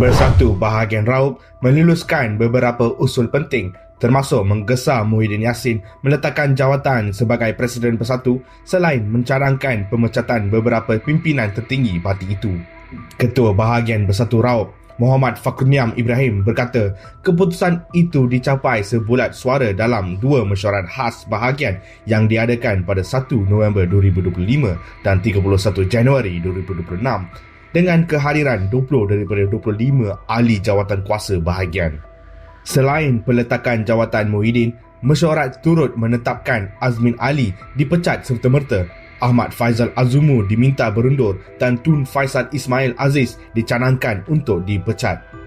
Bersatu bahagian raup meluluskan beberapa usul penting termasuk menggesa Muhyiddin Yassin meletakkan jawatan sebagai Presiden Bersatu selain mencadangkan pemecatan beberapa pimpinan tertinggi parti itu. Ketua Bahagian Bersatu Raup Muhammad Fakruniam Ibrahim berkata keputusan itu dicapai sebulat suara dalam dua mesyuarat khas bahagian yang diadakan pada 1 November 2025 dan 31 Januari 2026 dengan kehadiran 20 daripada 25 ahli jawatan kuasa bahagian. Selain peletakan jawatan Muhyiddin, mesyuarat turut menetapkan Azmin Ali dipecat serta-merta, Ahmad Faizal Azumu diminta berundur dan Tun Faisal Ismail Aziz dicanangkan untuk dipecat.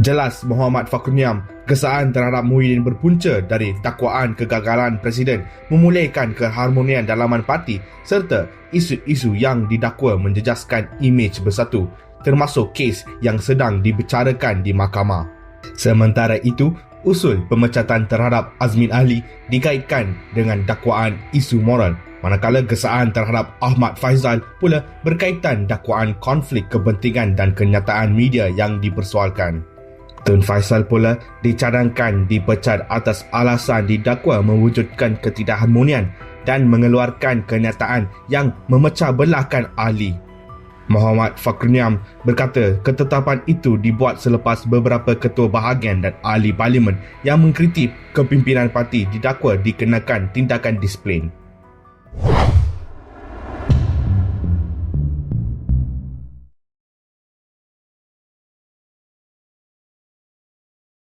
Jelas Muhammad Fakruniam, kesaan terhadap Muhyiddin berpunca dari dakwaan kegagalan Presiden memulihkan keharmonian dalaman parti serta isu-isu yang didakwa menjejaskan imej bersatu termasuk kes yang sedang dibicarakan di mahkamah. Sementara itu, usul pemecatan terhadap Azmin Ali dikaitkan dengan dakwaan isu moral manakala kesaan terhadap Ahmad Faizal pula berkaitan dakwaan konflik kepentingan dan kenyataan media yang dipersoalkan. Tun Faisal pula dicadangkan dipecat atas alasan didakwa mewujudkan ketidakharmonian dan mengeluarkan kenyataan yang memecah belahkan ahli. Muhammad Fakruniam berkata ketetapan itu dibuat selepas beberapa ketua bahagian dan ahli parlimen yang mengkritik kepimpinan parti didakwa dikenakan tindakan disiplin.